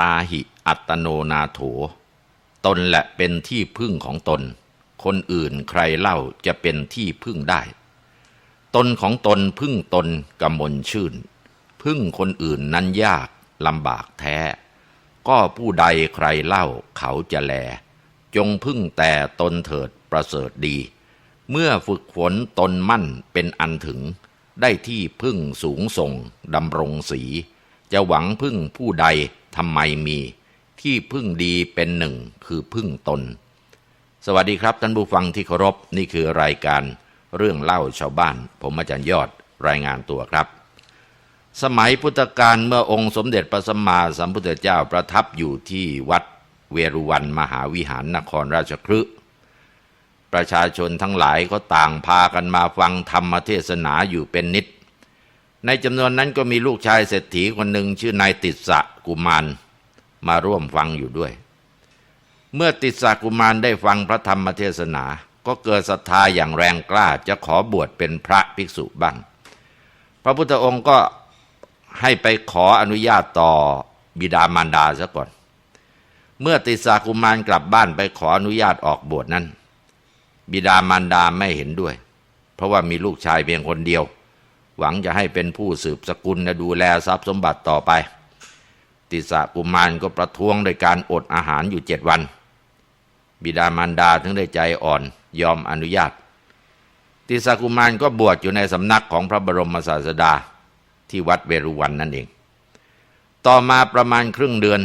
ตตาหิ อัตโนนาโถ ตนแหละเป็นที่พึ่งของตน คนอื่นใครเล่าจะเป็นที่พึ่งได้ ตนของตนพึ่งตนกำมลชื่น พึ่งคนอื่นนั้นยากลำบากแท้ ก็ผู้ใดใครเล่าเขาจะแล จงพึ่งแต่ตนเถิดประเสริฐดี เมื่อฝึกฝนตนมั่นเป็นอันถึง ได้ที่พึ่งสูงส่งดำรงสีจะหวังพึ่งผู้ใด ทำไมมีที่พึ่งดีเป็นหนึ่งคือพึ่งตน สวัสดีครับท่านผู้ฟังที่เคารพนี่คือรายการเรื่องเล่าชาวบ้าน ผมอาจารย์ยอดรายงานตัวครับ สมัยพุทธกาลเมื่อองค์สมเด็จพระสัมมาสัมพุทธเจ้าประทับอยู่ที่วัดเวรุวันมหาวิหารนครราชคฤห์ประชาชนทั้งหลายก็ต่างพากันมาฟังธรรมเทศนาอยู่เป็นนิด ในจำนวนนั้นก็มีลูกชายเศรษฐีคนหนึ่งชื่อนายติสะกุมารมาร่วมฟังอยู่ด้วย เมื่อติสสะกุมารได้ฟังพระธรรมเทศนา ก็เกิดศรัทธาอย่างแรงกล้าจะขอบวชเป็นพระภิกษุบ้าง พระพุทธองค์ก็ให้ไปขออนุญาตต่อบิดามารดาซะก่อน เมื่อติสสะกุมารกลับบ้านไปขออนุญาตออกบวชนั้น บิดามารดาไม่เห็นด้วย เพราะว่ามีลูกชายเพียงคนเดียว หวังจะให้เป็นผู้สืบสกุลและดูแลทรัพย์สมบัติต่อไป ติสะกุมารก็ประท้วงโดยการอดอาหารอยู่เจ็ดวัน บิดามารดาถึงได้ใจอ่อนยอมอนุญาต ติสสะกุมารก็บวชอยู่ในสำนักของพระบรมศาสดาที่วัดเวรุวันนั่นเอง ต่อมาประมาณครึ่งเดือน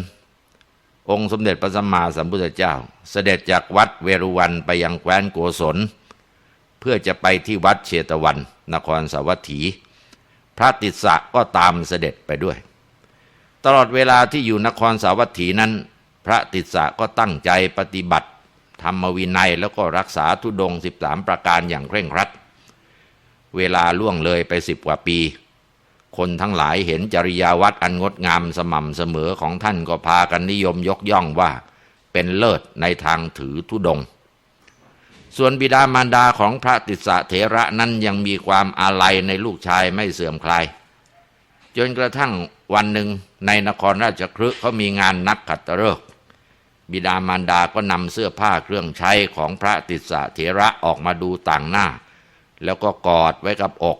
องค์สมเด็จพระสัมมาสัมพุทธเจ้า เสด็จจากวัดเวรุวันไปยังแคว้นโกศล พื่อจะไปที่วัดเชตวัน นครสาวัตถี พระติสสะก็ตามเสด็จไปด้วย ตลอดเวลาที่อยู่นครสาวัตถีนั้น พระติสสะก็ตั้งใจปฏิบัติ ธรรมวินัยแล้วก็รักษาทุดงสิบสามประการอย่างเคร่งครัด เวลาล่วงเลยไปสิบกว่าปี คนทั้งหลายเห็นจริยาวัดอันงดงามสม่ำเสมอของท่านก็พากันนิยมยกย่องว่าเป็นเลิศในทางถือทุดง ส่วนบิดามารดาของพระติสสะเถระนั้นยังมีความอาลัยในลูกชายไม่เสื่อมคลาย จนกระทั่งวันหนึ่งในนครราชคฤห์เขามีงานนักขัตฤกษ์บิดามารดาก็นำเสื้อผ้าเครื่องใช้ของพระติสสะเถระออกมาดูต่างหน้า แล้วก็กอดไว้กับอก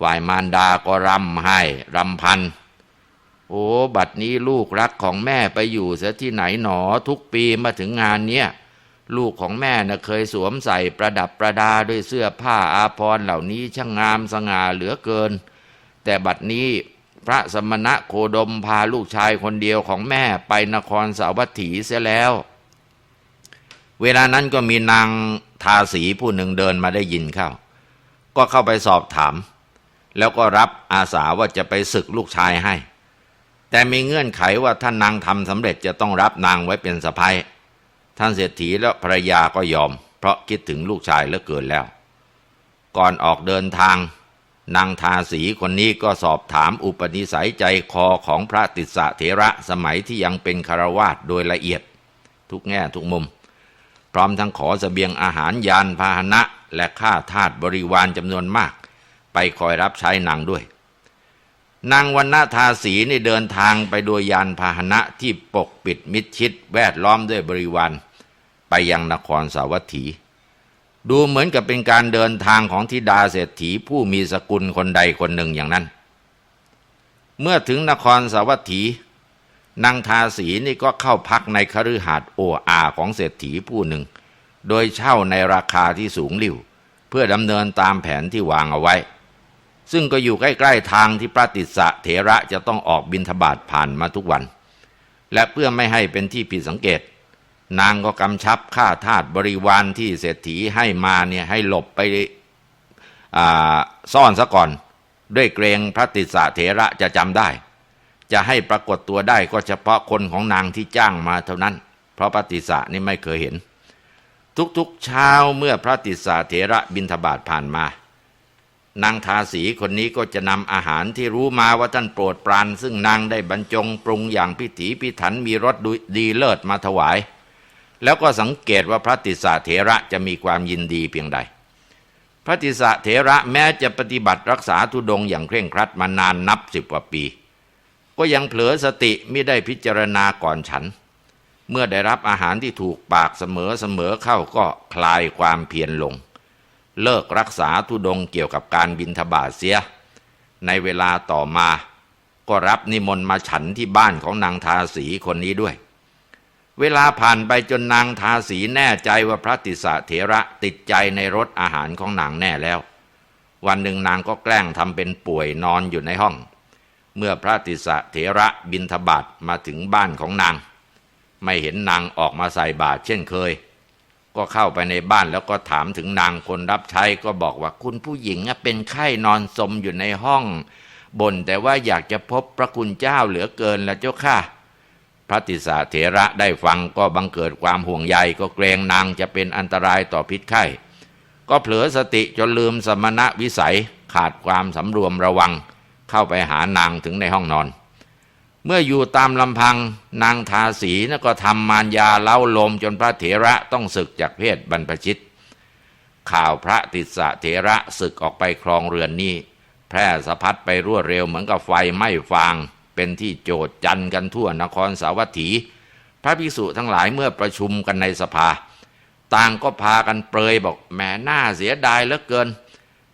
ฝ่ายมารดาก็รำให้รำพัน โอ้ บัดนี้ลูกรักของแม่ไปอยู่เสียที่ไหนหนอทุกปีมาถึงงานเนี้ย ลูกของแม่น่ะเคยสวมใส่ประดับประดาด้วยเสื้อผ้าอาภรณ์เหล่านี้ช่างงามสง่าเหลือเกิน แต่บัดนี้พระสมณะโคดมพาลูกชายคนเดียวของแม่ไปนครสาวัตถีเสียแล้ว เวลานั้นก็มีนางทาสีผู้หนึ่งเดินมาได้ยินเข้า ก็เข้าไปสอบถาม แล้วก็รับอาสาว่าจะไปศึกลูกชายให้ แต่มีเงื่อนไขว่าถ้านนางทำสำเร็จจะต้องรับนางไว้เป็นสะพ้ย ท่านเศรษฐีและภรรยาก็ยอม เพราะคิดถึงลูกชายเหลือเกินแล้ว ก่อนออกเดินทาง นางทาสีคนนี้ก็สอบถามอุปนิสัยใจคอของพระติสสะเถระสมัยที่ยังเป็นคารวาสโดยละเอียด ทุกแง่ทุกมุม พร้อมทั้งขอสเสบียงอาหารยานพาหนะและค่าทาสบริวารจำนวนมาก ไปคอยรับใช้นางด้วยนางวันนาทาสีนี่เดินทางไปโดยยานพาหนะที่ปกปิดมิดชิดแวดล้อมด้วยบริวาร ไปยังนครสาวัตถี ดูเหมือนกับเป็นการเดินทางของธิดาเศรษฐีผู้มีสกุลคนใดคนหนึ่งอย่างนั้น เมื่อถึงนครสาวัตถี นางทาสีนี่ก็เข้าพักในคฤหาสน์โออาของเศรษฐีผู้หนึ่ง โดยเช่าในราคาที่สูงลิ่วเพื่อดำเนินตามแผนที่วางเอาไว้ ซึ่งก็อยู่ใกล้ ๆ ทางที่พระติสสะเถระจะต้องออกบินทบาทผ่านมาทุกวัน และเพื่อไม่ให้เป็นที่ผิดสังเกต นางก็กำชับข้าทาสบริวารที่เศรษฐีให้มาเนี่ยให้หลบไปซ่อนซะก่อน ด้วยเกรงพระติสสะเถระจะจำได้ จะให้ปรากฏตัวได้ก็เฉพาะคนของนางที่จ้างมาเท่านั้น เพราะพระติสสะนี่ไม่เคยเห็น ทุกๆเช้าเมื่อพระติสสะเถระบินทบาทผ่านมา นางทาสีคนนี้ก็จะนำอาหารที่รู้มาว่าท่านโปรดปราน ซึ่งนางได้บรรจงปรุงอย่างพิถีพิถันมีรสดีเลิศมาถวาย แล้วก็สังเกตว่าพระติสสะเถระจะมีความยินดีเพียงใด พระติสสะเถระแม้จะปฏิบัติรักษาทุดงอย่างเคร่งครัดมานานนับสิบกว่าปี ก็ยังเผลอสติไม่ได้พิจารณาก่อนฉัน เมื่อได้รับอาหารที่ถูกปากเสมอเสมอเข้าก็คลายความเพียรลง เลิกรักษาทุดงเกี่ยวกับการบินทบาทเสีย ในเวลาต่อมา ก็รับนิมนต์มาฉันที่บ้านของนางทาสีคนนี้ด้วย เวลาผ่านไปจนนางทาสีแน่ใจว่าพระติสสะเถระติดใจในรสอาหารของนางแน่แล้ว วันหนึ่งนางก็แกล้งทำเป็นป่วยนอนอยู่ในห้อง เมื่อพระติสสะเถระบินทบาทมาถึงบ้านของนาง ไม่เห็นนางออกมาใส่บาตรเช่นเคย ก็เข้าไปในบ้านแล้วก็ถามถึงนางคนรับใช้ก็บอกว่าคุณผู้หญิงเป็นไข้นอนสมอยู่ในห้องบ่นแต่ว่าอยากจะพบพระคุณเจ้าเหลือเกินละเจ้าค่ะ พระติสสะเถระได้ฟังก็บังเกิดความห่วงใยก็เกรงนางจะเป็นอันตรายต่อพิษไข้ ก็เผลอสติจนลืมสมณะวิสัยขาดความสำรวมระวัง เข้าไปหานางถึงในห้องนอน เมื่ออยู่ตามลำพังนางทาสีนก็ทำมารยาเล้าลมจนพระเถระต้องศึกจากเพศบรรพชิต ข่าวพระติสสะเถระศึกออกไปครองเรือนนี้ แพร่สะพัดไปรวดเร็วเหมือนกับไฟไหม้ฟาง เป็นที่โจดจันกันทั่วนครสาวัตถี พระภิกษุทั้งหลายเมื่อประชุมกันในสภา ต่างก็พากันเปรยบอกแหมหน่าเสียดายเหลือเกิน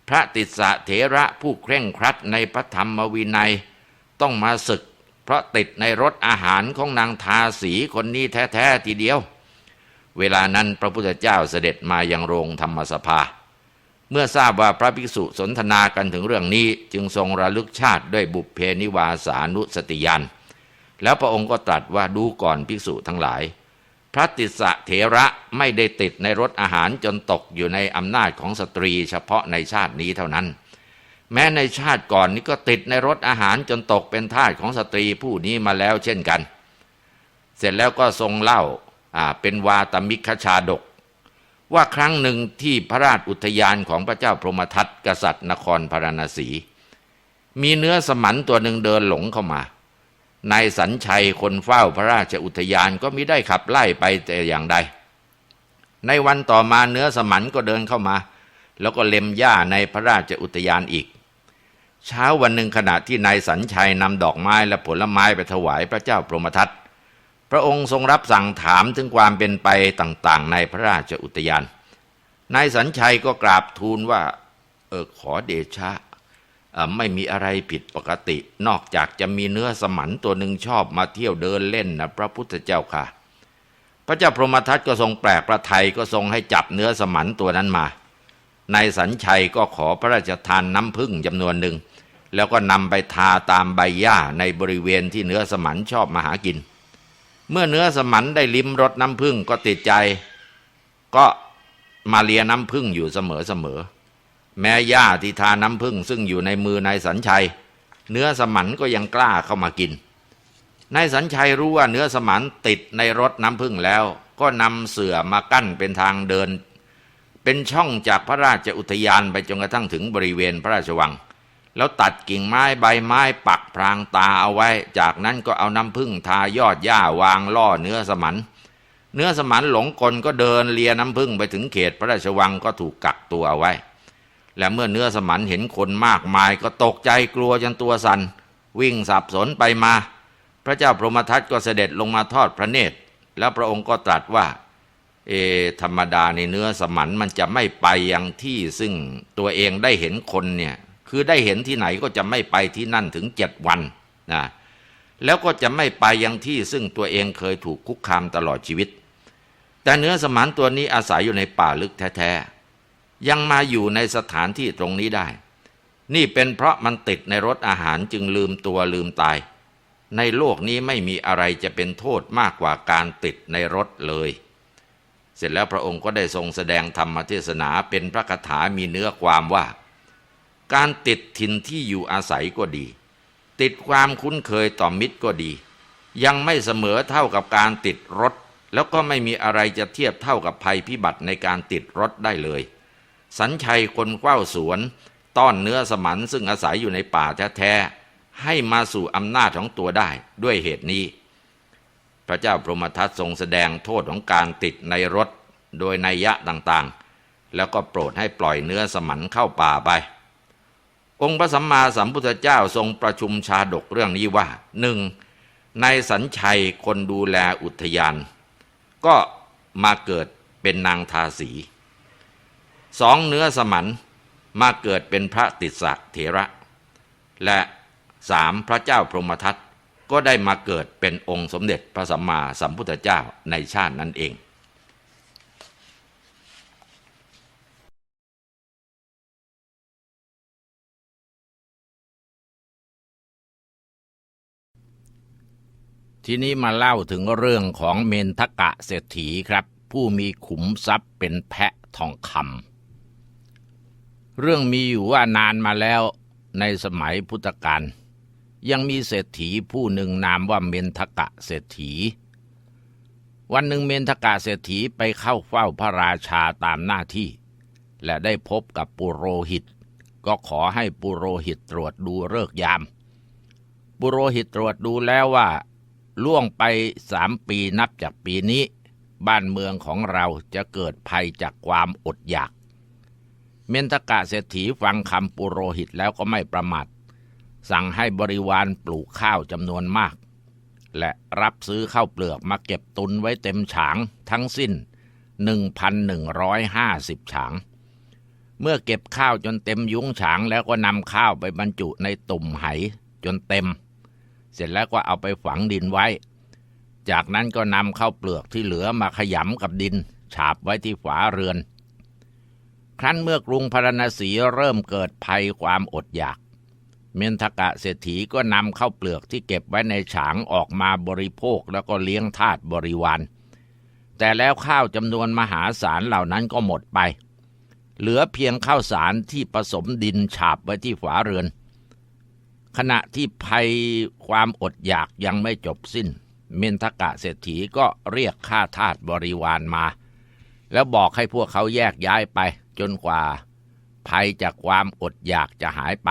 พระติสสะเถระผู้เคร่งครัดในพระธรรมวินัย ต้องมาศึก เพราะติดในรถอาหารของนางทาสีคนนี้แท้ ๆ ทีเดียว เวลานั้นพระพุทธเจ้าเสด็จมายังโรงธรรมสภา เมื่อทราบว่าพระภิกษุสนทนากันถึงเรื่องนี้ จึงทรงระลึกชาติด้วยบุพเพนิวาสานุสติยานแล้วพระองค์ก็ตรัสว่าดูก่อนภิกษุทั้งหลาย พระติสะเถระไม่ได้ติดในรถอาหารจนตกอยู่ในอำนาจของสตรีเฉพาะในชาตินี้เท่านั้น แม้ในชาติก่อนนี้ก็ติดในรถอาหารจนตกเป็นทาสของสตรีผู้นี้มาแล้วเช่นกัน เสร็จแล้วก็ทรงเล่าเป็นวาตมิคชาดก ว่าครั้งหนึ่งที่พระราชอุทยานของพระเจ้าพรหมทัตกษัตริย์นครพาราณสี มีเนื้อสมันตัวหนึ่งเดินหลงเข้ามานายสัญชัยคนเฝ้าพระราชอุทยานก็มิได้ขับไล่ไปแต่อย่างใด ในวันต่อมาเนื้อสมันก็เดินเข้ามา แล้วก็เล็มหญ้าในพระราชอุทยานอีก เช้าวันหนึ่งขณะที่นายสัญชัยนำดอกไม้และผลไม้ไปถวายพระเจ้าพรหมทัต พระองค์ทรงรับสั่งถามถึงความเป็นไปต่างๆ ในพระราชอุทยาน นายสัญชัยก็กราบทูลว่า เออขอเดชะ ไม่มีอะไรผิดปกติ นอกจากจะมีเนื้อสมันตัวหนึ่งชอบมาเที่ยวเดินเล่นนะพระพุทธเจ้าค่ะ พระเจ้าพรหมทัตก็ทรงแปลกพระไทยก็ทรงให้จับเนื้อสมันตัวนั้นมานายสัญชัยก็ขอพระราชทานน้ำพึ่งจำนวนหนึ่ง แล้วก็นำไปทาตามใบหญ้าในบริเวณที่เนื้อสมันชอบมาหากิน เมื่อเนื้อสมันได้ลิ้มรสน้ำพึ่งก็ติดใจ ก็มาเลียน้ำพึ่งอยู่เสมอเสมอ แม้หญ้าที่ทาน้ำพึ่งซึ่งอยู่ในมือนายสัญชัย เนื้อสมันก็ยังกล้าเข้ามากินนายสัญชัยรู้ว่าเนื้อสมันติดในรถน้ำพึ่งแล้ว ก็นำเสื่อมากั้นเป็นทางเดิน เป็นช่องจากพระราชอุทยานไปจนกระทั่งถึงบริเวณพระราชวัง แล้วตัดกิ่งไม้ใบไม้ปักพรางตาเอาไว้ จากนั้นก็เอาน้ำพึ่งทายอดหญ้าวางล่อเนื้อสมันเนื้อสมันหลงกลก็เดินเลียน้ำพึ่งไปถึงเขตพระราชวังก็ถูกกักตัวเอาไว้ และเมื่อเนื้อสมันเห็นคนมากมายก็ตกใจกลัวจนตัวสัน่นวิ่งสับสนไปมา พระเจ้าพรหมทัตก็เสด็จลงมาทอดพระเนตร แล้วพระองค์ก็ตรัสว่า เอ ธรรมดาในเนื้อสมันมันจะไม่ไปยังที่ซึ่งตัวเองได้เห็นคนเนี่ย คือได้เห็นที่ไหนก็จะไม่ไปที่นั่นถึงเจ็ดวันนะแล้วก็จะไม่ไปยังที่ซึ่งตัวเองเคยถูกคุกคามตลอดชีวิต แต่เนื้อสมันตัวนี้อาศัยอยู่ในป่าลึกแท้ๆ ยังมาอยู่ในสถานที่ตรงนี้ได้ นี่เป็นเพราะมันติดในรถอาหารจึงลืมตัวลืมตาย ในโลกนี้ไม่มีอะไรจะเป็นโทษมากกว่าการติดในรถเลย เสร็จแล้วพระองค์ก็ได้ทรงแสดงธรรมเทศนาเป็นพระคาถามีเนื้อความว่า การติดถิ่นที่อยู่อาศัยก็ดี ติดความคุ้นเคยต่อมิตรก็ดี ยังไม่เสมอเท่ากับการติดรถ แล้วก็ไม่มีอะไรจะเทียบเท่ากับภัยพิบัติในการติดรถได้เลย สัญชัยคนเฝ้าสวน ต้อนเนื้อสมันซึ่งอาศัยอยู่ในป่าแท้ๆให้มาสู่อำนาจของตัวได้ด้วยเหตุนี้ พระเจ้าพรหมทัตทรงแสดงโทษของการติดในรถ โดยนัยยะต่างๆ แล้วก็โปรดให้ปล่อยเนื้อสมันเข้าป่าไป องค์พระสัมมาสัมพุทธเจ้าทรงประชุมชาดกเรื่องนี้ว่าหนึ่งในสัญชัยคนดูแลอุทยาน ก็มาเกิดเป็นนางทาสีสองเนื้อสมันมาเกิดเป็นพระติสสะเถระ และสามพระเจ้าพรหมทัตก็ได้มาเกิดเป็นองค์สมเด็จพระสัมมาสัมพุทธเจ้าในชาตินั้นเอง ทีนี้มาเล่าถึงเรื่องของเมนทกะเศรษฐีครับ ผู้มีขุมทรัพย์เป็นแพะทองคำเรื่องมีอยู่ว่านานมาแล้วในสมัยพุทธกาลยังมีเศรษฐีผู้หนึ่งนามว่าเมนทกะเศรษฐี วันหนึ่งเมนทกะเศรษฐีไปเข้าเฝ้าพระราชาตามหน้าที่ และได้พบกับปุโรหิต ก็ขอให้ปุโรหิตตรวจดูเลิกยาม ปุโรหิตตรวจดูแล้วว่า ล่วงไปสามปีนับจากปีนี้ บ้านเมืองของเราจะเกิดภัยจากความอดอยาก เมนทกะเศรษฐีฟังคำปุโรหิตแล้วก็ไม่ประมาทสั่งให้บริวารปลูกข้าวจำนวนมาก และรับซื้อข้าวเปลือกมาเก็บตุนไว้เต็มฉางทั้งสิ้น 1,150 ฉาง เมื่อเก็บข้าวจนเต็มยุ้งฉางแล้วก็นำข้าวไปบรรจุในตุ่มไหจนเต็ม เสร็จแล้วก็เอาไปฝังดินไว้ จากนั้นก็นำข้าวเปลือกที่เหลือมาขยำกับดิน ฉาบไว้ที่ฝาเรือน ครั้นเมื่อกรุงพาราณสีเริ่มเกิดภัยความอดอยาก เมนทกะเศรษฐีก็นำข้าวเปลือกที่เก็บไว้ในฉางออกมาบริโภคแล้วก็เลี้ยงทาสบริวาร แต่แล้วข้าวจำนวนมหาศาลเหล่านั้นก็หมดไป เหลือเพียงข้าวสารที่ผสมดินฉาบไว้ที่ฝาเรือน ขณะที่ภัยความอดอยากยังไม่จบสิ้น เมนทกะเศรษฐีก็เรียกข้าทาสบริวารมา แล้วบอกให้พวกเขาแยกย้ายไป จนกว่า ภัยจากความอดอยากจะหายไป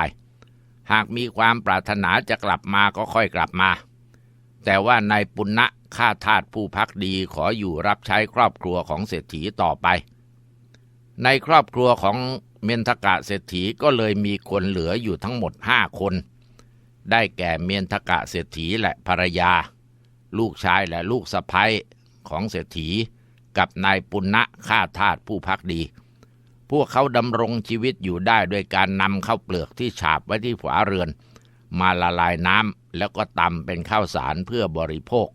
หากมีความปรารถนาจะกลับมาก็ค่อยกลับมา แต่ว่านายปุณณะข้าทาสผู้พักดีขออยู่รับใช้ครอบครัวของเศรษฐีต่อไป ในครอบครัวของเมนทกะเศรษฐีก็เลยมีคนเหลืออยู่ทั้งหมดห้าคน ได้แก่เมียนทกะเศรษฐีและภรรยา ลูกชายและลูกสะพ้ยของเศรษฐี กับนายปุณณะข้าทาสผู้พักดี พวกเขาดำรงชีวิตอยู่ได้โดยการนำข้าวเปลือกที่ฉาบไว้ที่ฝาเรือน มาละลายน้ำแล้วก็ตำเป็นข้าวสารเพื่อบริโภค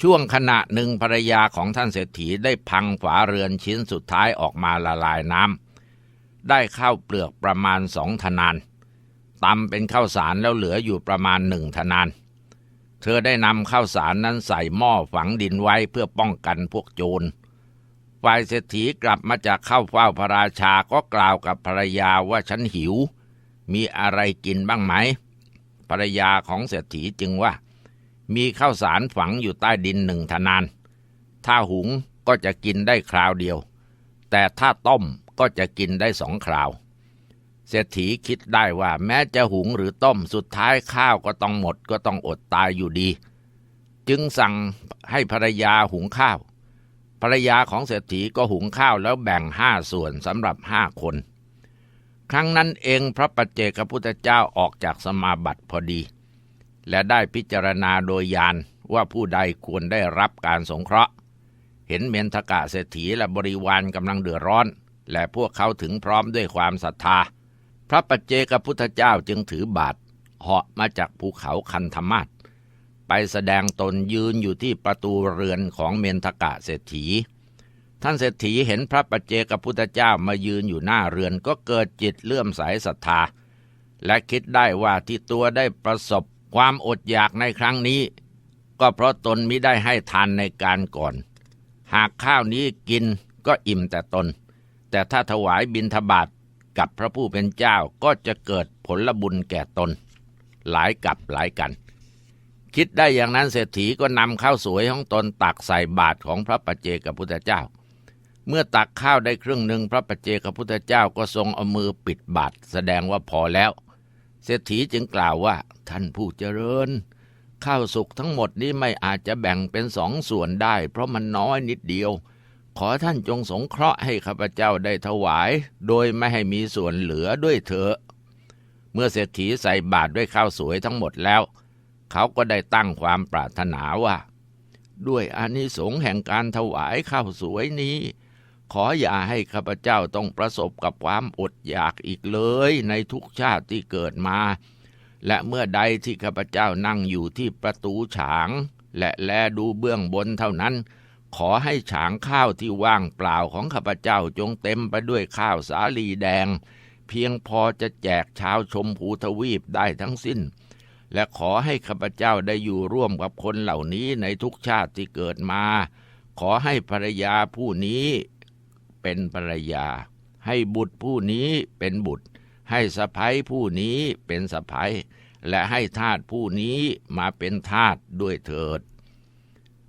ช่วงขณะหนึ่งภรรยาของท่านเศรษฐีได้พังฝาเรือนชิ้นสุดท้ายออกมาละลายน้ำได้ข้าวเปลือกประมาณสองทนาน ตำเป็นข้าวสารแล้วเหลืออยู่ประมาณหนึ่งทนาน เธอได้นำข้าวสารนั้นใส่หม้อฝังดินไว้เพื่อป้องกันพวกโจรฝ่ายเศรษฐีกลับมาจากเข้าเฝ้าพระราชาก็กล่าวกับภรรยาว่าฉันหิว มีอะไรกินบ้างไหม ภรรยาของเศรษฐีจึงว่า มีข้าวสารฝังอยู่ใต้ดินหนึ่งทนาน ถ้าหุงก็จะกินได้คราวเดียว แต่ถ้าต้มก็จะกินได้สองคราว เศรษฐีคิดได้ว่าแม้จะหุงหรือต้มสุดท้ายข้าวก็ต้องหมดก็ต้องอดตายอยู่ดี จึงสั่งให้ภรรยาหุงข้าว ภรรยาของเศรษฐีก็หุงข้าวแล้วแบ่งห้าส่วนสำหรับห้าคน ครั้งนั้นเองพระปัจเจกพุทธเจ้าออกจากสมาบัติพอดี และได้พิจารณาโดยญาณว่าผู้ใดควรได้รับการสงเคราะห์ เห็นเมนทกะเศรษฐีและบริวารกำลังเดือดร้อน และพวกเขาถึงพร้อมด้วยความศรัทธา พระปัจเจกพุทธเจ้าจึงถือบาทเหาะมาจากภูเขาคันธมาศไปแสดงตนยืนอยู่ที่ประตูเรือนของเมนทกะเศรษฐี ท่านเศรษฐีเห็นพระปัจเจกพุทธเจ้ามายืนอยู่หน้าเรือนก็เกิดจิตเลื่อมใสศรัทธา และคิดได้ว่าที่ตัวได้ประสบความอดอยากในครั้งนี้ ก็เพราะตนมิได้ให้ทานในการก่อน หากข้าวนี้กินก็อิ่มแต่ตน แต่ถ้าถวายบิณฑบาต กับพระผู้เป็นเจ้าก็จะเกิดผลบุญแก่ตน หลายกับหลายกัน คิดได้อย่างนั้นเศรษฐีก็นำข้าวสวยของตนตักใส่บาตรของพระปัจเจกพุทธเจ้า เมื่อตักข้าวได้ครึ่งหนึ่งพระปัจเจกพุทธเจ้าก็ทรงเอามือปิดบาตรแสดงว่าพอแล้ว เศรษฐีจึงกล่าวว่าท่านผู้เจริญข้าวสุกทั้งหมดนี้ไม่อาจจะแบ่งเป็นสองส่วนได้ เพราะมันน้อยนิดเดียว ขอท่านจงสงเคราะห์ให้ข้าพเจ้าได้ถวาย โดยไม่ให้มีส่วนเหลือด้วยเถอะ เมื่อเศรษฐีใส่บาตรด้วยข้าวสวยทั้งหมดแล้ว เขาก็ได้ตั้งความปรารถนาว่า ด้วยอานิสงส์แห่งการถวายข้าวสวยนี้ ขออย่าให้ข้าพเจ้าต้องประสบกับความอดอยากอีกเลยในทุกชาติที่เกิดมา และเมื่อใดที่ข้าพเจ้านั่งอยู่ที่ประตูฉาง และแลดูเบื้องบนเท่านั้น ขอให้ฉางข้าวที่ว่างเปล่าของข้าพเจ้าจงเต็มไปด้วยข้าวสาลีแดง เพียงพอจะแจกชาวชมพูทวีปได้ทั้งสิ้น และขอให้ข้าพเจ้าได้อยู่ร่วมกับคนเหล่านี้ในทุกชาติที่เกิดมา ขอให้ภรรยาผู้นี้เป็นภรรยา ให้บุตรผู้นี้เป็นบุตร ให้สะพ้ยผู้นี้เป็นสะพ้ยและให้ทาสผู้นี้มาเป็นทาสด้วยเถิด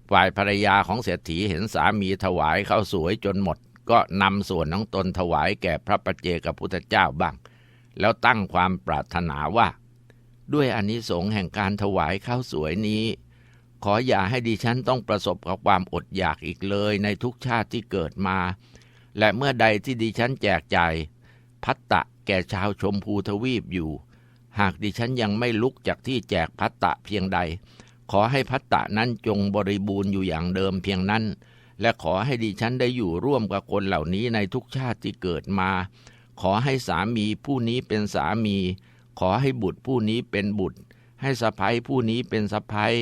ฝ่ายภรรยาของเศรษฐีเห็นสามีถวายข้าวสวยจนหมด ก็นำส่วนของตนถวายแก่พระประเจกับพุทธเจ้าบ้าง แล้วตั้งความปรารถนาว่า ด้วยอานิสงส์แห่งการถวายข้าวสวยนี้ ขออย่าให้ดิฉันต้องประสบกับความอดอยากอีกเลยในทุกชาติที่เกิดมา และเมื่อใดที่ดิฉันแจกจ่ายพัตตะแก่ชาวชมพูทวีปอยู่ หากดิฉันยังไม่ลุกจากที่แจกพัตตะเพียงใด ขอให้พัตตะนั้นจงบริบูรณ์อยู่อย่างเดิมเพียงนั้น และขอให้ดิฉันได้อยู่ร่วมกับคนเหล่านี้ในทุกชาติที่เกิดมา ขอให้สามีผู้นี้เป็นสามี ขอให้บุตรผู้นี้เป็นบุตร ให้สะพ้ยผู้นี้เป็นสะพ้ย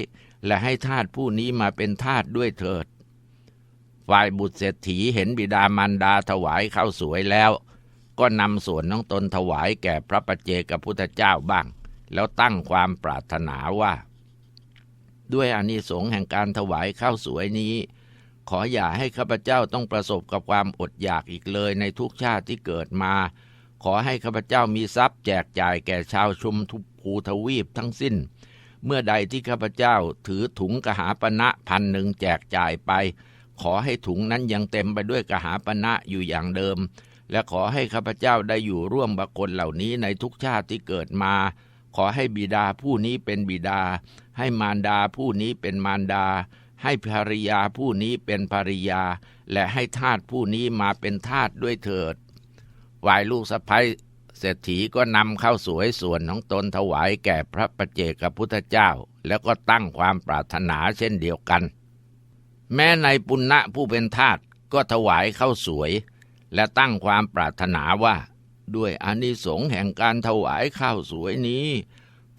และให้ทาสผู้นี้มาเป็นทาสด้วยเถิด ฝ่ายบุตรเศรษฐีเห็นบิดามารดาถวายข้าวสวยแล้ว ก็นำส่วนน้องตนถวายแก่พระประเจกับพุทธเจ้าบ้าง แล้วตั้งความปรารถนาว่า ด้วยอานิสงส์แห่งการถวายข้าวสวยนี้ ขออย่าให้ข้าพเจ้าต้องประสบกับความอดอยากอีกเลยในทุกชาติที่เกิดมา ขอให้ข้าพเจ้ามีทรัพย์แจกจ่ายแก่ชาวชุมทุภูทวีปทั้งสิ้น เมื่อใดที่ข้าพเจ้าถือถุงกหาปณะพันหนึ่งแจกจ่ายไป ขอให้ถุงนั้นยังเต็มไปด้วยกหาปณะอยู่อย่างเดิม และขอให้ข้าพเจ้าได้อยู่ร่วมกับคนเหล่านี้ในทุกชาติที่เกิดมา ขอให้บิดาผู้นี้เป็นบิดา ให้มารดาผู้นี้เป็นมารดา ให้ภรรยาผู้นี้เป็นภรรยา และให้ทาสผู้นี้มาเป็นทาสด้วยเถิดฝ่ายลูกสะพ้ยเศรษฐีก็นำข้าวสวยส่วนของตนถวายแก่พระประเจกพุทธเจ้า แล้วก็ตั้งความปรารถนาเช่นเดียวกัน แม้ในปุณณะผู้เป็นทาสก็ถวายข้าวสวย และตั้งความปรารถนาว่า ด้วยอานิสงส์แห่งการถวายข้าวสวยนี้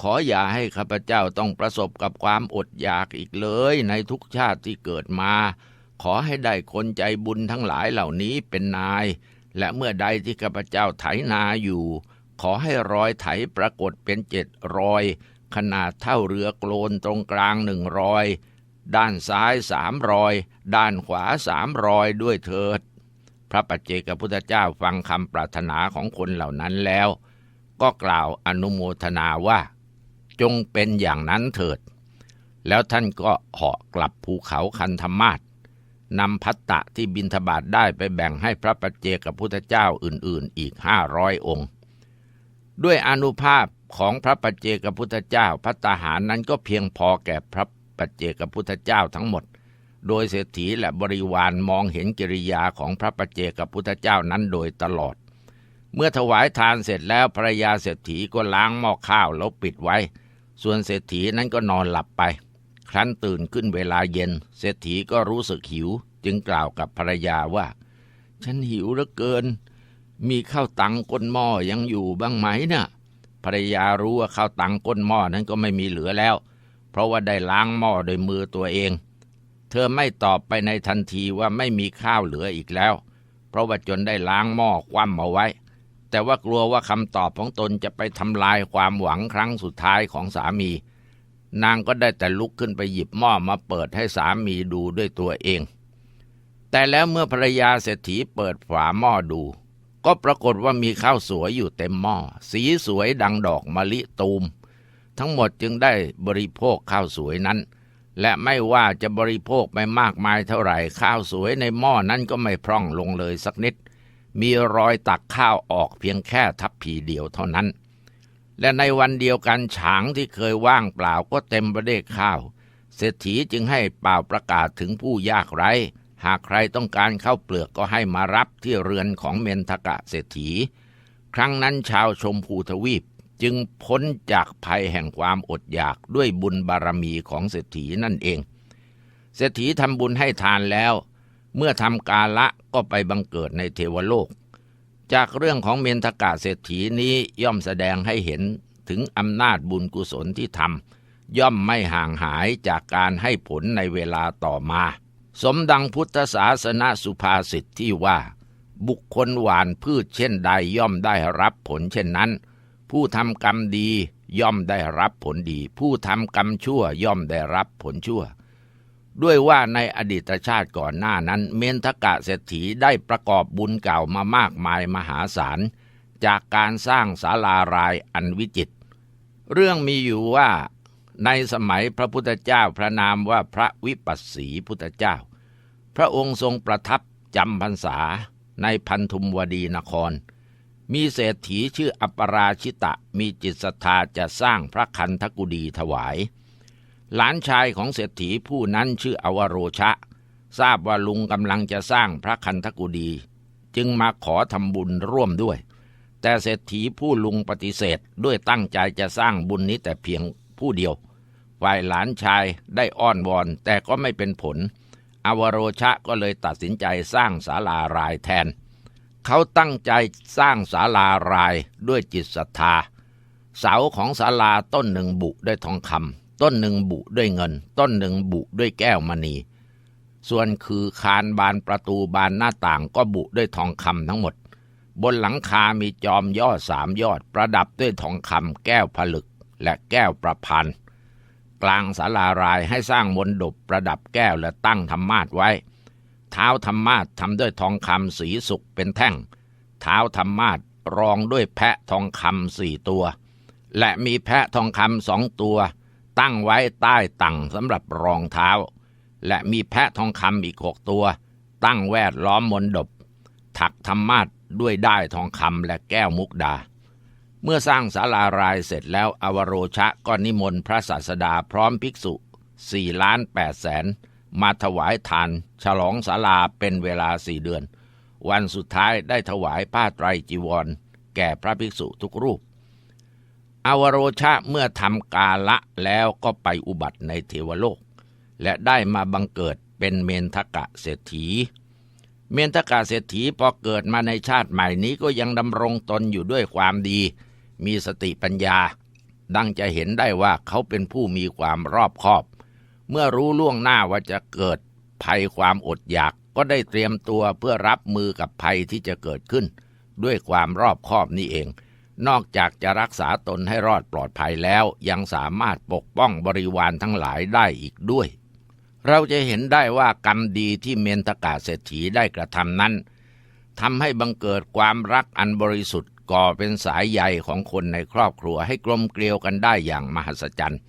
ขออย่าให้ข้าพเจ้าต้องประสบกับความอดอยากอีกเลยในทุกชาติที่เกิดมา ขอให้ได้คนใจบุญทั้งหลายเหล่านี้เป็นนาย และเมื่อใดที่ข้าพเจ้าไถนาอยู่ ขอให้รอยไถปรากฏเป็นเจ็ดรอย ขนาดเท่าเรือโกลนตรงกลางหนึ่งรอยด้านซ้ายสามรอย ด้านขวาสามรอยด้วยเถิด พระปัจเจกพุทธเจ้าฟังคำปรารถนาของคนเหล่านั้นแล้ว ก็กล่าวอนุโมทนาว่า จงเป็นอย่างนั้นเถิด แล้วท่านก็เหาะกลับภูเขาคันธมาศนำพัตตะที่บินทบาทได้ไปแบ่งให้พระปัจเจกพุทธเจ้าอื่นๆ อีกห้าร้อยองค์ ด้วยอนุภาพของพระปัจเจกพุทธเจ้าพัตตาหารนั้นก็เพียงพอแก่พระปัจเจกพุทธเจ้าทั้งหมด โดยเศรษฐีและบริวารมองเห็นกิริยาของพระปัจเจกพุทธเจ้านั้นโดยตลอด เมื่อถวายทานเสร็จแล้วภรรยาเศรษฐีก็ล้างหม้อข้าวแล้วปิดไว้ ส่วนเศรษฐีนั้นก็นอนหลับไป ครั้นตื่นขึ้นเวลาเย็น เศรษฐีก็รู้สึกหิว จึงกล่าวกับภรรยาว่า ฉันหิวเหลือเกิน มีข้าวตังก้นหม้อยังอยู่บ้างไหมนะ่ะภรรยารู้ว่าข้าวตังก้นหม้อนั้นก็ไม่มีเหลือแล้ว เพราะว่าได้ล้างหม้อโดยมือตัวเอง เธอไม่ตอบไปในทันทีว่าไม่มีข้าวเหลืออีกแล้ว เพราะว่าจนได้ล้างหม้อคว่ำเอาไว้ แต่ว่ากลัวว่าคำตอบของตนจะไปทำลายความหวังครั้งสุดท้ายของสามี นางก็ได้แต่ลุกขึ้นไปหยิบหม้อมาเปิดให้สามีดูด้วยตัวเอง แต่แล้วเมื่อภรรยาเศรษฐีเปิดฝาหม้อดู ก็ปรากฏว่ามีข้าวสวยอยู่เต็มหม้อสีสวยดังดอกมะลิตูม ทั้งหมดจึงได้บริโภคข้าวสวยนั้น และไม่ว่าจะบริโภคไปมากมายเท่าไหร่ข้าวสวยในหม้อนั้นก็ไม่พร่องลงเลยสักนิด มีรอยตักข้าวออกเพียงแค่ทัพพีเดียวเท่านั้น และในวันเดียวกันฉางที่เคยว่างเปล่าก็เต็มไปด้วยข้าว เศรษฐีจึงให้เป่าประกาศถึงผู้ยากไร้ หากใครต้องการข้าวเปลือกก็ให้มารับที่เรือนของเมนทกะเศรษฐี ครั้งนั้นชาวชมพูทวีป จึงพ้นจากภัยแห่งความอดอยากด้วยบุญบารมีของเศรษฐีนั่นเอง เศรษฐีทำบุญให้ทานแล้ว เมื่อทำกาละก็ไปบังเกิดในเทวโลก จากเรื่องของเมนทกะเศรษฐีนี้ย่อมแสดงให้เห็นถึงอำนาจบุญกุศลที่ทำย่อมไม่ห่างหายจากการให้ผลในเวลาต่อมา สมดังพุทธศาสนาสุภาษิตที่ว่า บุคคลหวานพืชเช่นใดย่อมได้รับผลเช่นนั้น ผู้ทำกรรมดีย่อมได้รับผลดี ผู้ทำกรรมชั่วย่อมได้รับผลชั่ว ด้วยว่าในอดีตชาติก่อนหน้านั้น เมนทกะเศรษฐีได้ประกอบบุญเก่ามามากมายมหาศาล จากการสร้างศาลารายอันวิจิตรเรื่องมีอยู่ว่าในสมัยพระพุทธเจ้าพระนามว่าพระวิปัสสีพุทธเจ้า พระองค์ทรงประทับจำพรรษาในพันธุมวดีนคร มีเศรษฐีชื่ออัปราชิตะมีจิตศรัทธาจะสร้างพระคันธกุฎีถวาย หลานชายของเศรษฐีผู้นั้นชื่ออวโรชะ ทราบว่าลุงกำลังจะสร้างพระคันธกุฎีจึงมาขอทำบุญร่วมด้วย แต่เศรษฐีผู้ลุงปฏิเสธด้วยตั้งใจจะสร้างบุญนี้แต่เพียงผู้เดียว ฝ่ายหลานชายได้อ้อนวอนแต่ก็ไม่เป็นผล อวโรชะก็เลยตัดสินใจสร้างศาลารายแทน เขาตั้งใจสร้างศาลารายด้วยจิตศรัทธา เสาของศาลาต้นหนึ่งบุด้วยทองคำต้นหนึ่งบุด้วยเงิน ต้นหนึ่งบุด้วยแก้วมณี ส่วนคือคานบานประตูบานหน้าต่างก็บุด้วยทองคำทั้งหมด บนหลังคามีจอมยอดสามยอด ประดับด้วยทองคำแก้วผลึกและแก้วประพันธ์กลางศาลารายให้สร้างมนดบประดับแก้วและตั้งธรรมาทไว้ เท้าธรรมาททำด้วยทองคำสีสุกเป็นแท่ง เท้าธรรมาทรองด้วยแพะทองคำสี่ตัว และมีแพะทองคำสองตัว ตั้งไว้ใต้ตังสำหรับรองเท้า และมีแพะทองคำอีกหกตัว ตั้งแวดล้อมมนดบ ถักธรรมาทด้วยได้ทองคำและแก้วมุกดา เมื่อสร้างศาลารายเสร็จแล้วอวโรชะก็นิมนต์พระศาสดาพร้อมภิกษุสี่ล้านแปดแสน มาถวายทาน ฉลองศาลาเป็นเวลาสี่เดือน วันสุดท้ายได้ถวายผ้าไตรจีวร แก่พระภิกษุทุกรูป อวโรชะเมื่อทำกาละแล้วก็ไปอุบัติในเทวโลก และได้มาบังเกิดเป็นเมนทกะเศรษฐี เมนทกะเศรษฐีพอเกิดมาในชาติใหม่นี้ก็ยังดำรงตนอยู่ด้วยความดี มีสติปัญญา ดังจะเห็นได้ว่าเขาเป็นผู้มีความรอบคอบ เมื่อรู้ล่วงหน้าว่าจะเกิดภัยความอดอยากก็ได้เตรียมตัวเพื่อรับมือกับภัยที่จะเกิดขึ้น ด้วยความรอบคอบนี่เอง นอกจากจะรักษาตนให้รอดปลอดภัยแล้ว ยังสามารถปกป้องบริวารทั้งหลายได้อีกด้วย เราจะเห็นได้ว่ากรรมดีที่เมนตกาเศรษฐีได้กระทำนั้นทำให้บังเกิดความรักอันบริสุทธิ์ก่อเป็นสายใยของคนในครอบครัวให้กลมเกลียวกันได้อย่างมหัศจรรย์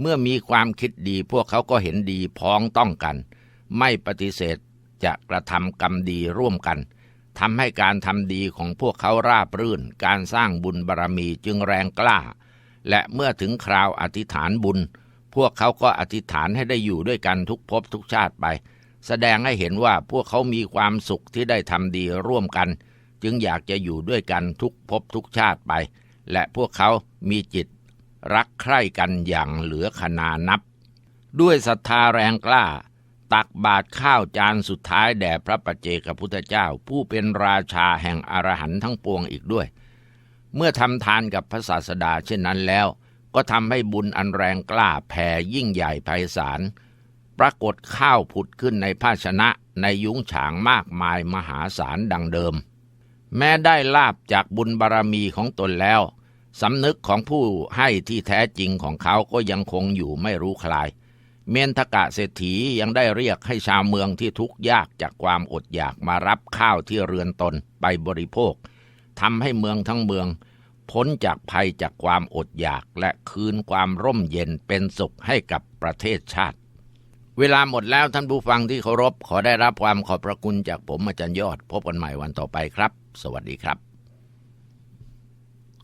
เมื่อมีความคิดดีพวกเขาก็เห็นดีพ้องต้องกัน ไม่ปฏิเสธจะกระทำกรรมดีร่วมกันทำให้การทำดีของพวกเขาราบรื่น การสร้างบุญบารรมีจึงแรงกล้า และเมื่อถึงคราวอธิษฐานบุญ พวกเขาก็อธิษฐานให้ได้อยู่ด้วยกันทุกภพทุกชาติไป แสดงให้เห็นว่าพวกเขามีความสุขที่ได้ทำดีร่วมกัน จึงอยากจะอยู่ด้วยกันทุกภพทุกชาติไป และพวกเขามีจิต รักใคร่กันอย่างเหลือขนานับ ด้วยศรัทธาแรงกล้า ตักบาตรข้าวจานสุดท้ายแด่พระปัจเจกพุทธเจ้า ผู้เป็นราชาแห่งอรหันต์ทั้งปวงอีกด้วย เมื่อทำทานกับพระศาสดาเช่นนั้นแล้ว ก็ทำให้บุญอันแรงกล้าแผ่ยิ่งใหญ่ไพศาลปรากฏข้าวผุดขึ้นในภาชนะในยุ้งฉางมากมายมหาศาลดังเดิม แม้ได้ลาบจากบุญบารรมีของตนแล้ว สำนึกของผู้ให้ที่แท้จริงของเขาก็ยังคงอยู่ไม่รู้คลาย เมนทกะเศรษฐียังได้เรียกให้ชาวเมืองที่ทุกข์ยากจากความอดอยากมารับข้าวที่เรือนตนไปบริโภคทำให้เมืองทั้งเมือง พ้นจากภัยจากความอดอยากและคืนความร่มเย็นเป็นสุขให้กับประเทศชาติ เวลาหมดแล้วท่านผู้ฟังที่เคารพขอได้รับความขอบพระคุณจากผมอาจารย์ยอด พบกันใหม่วันต่อไปครับ สวัสดีครับ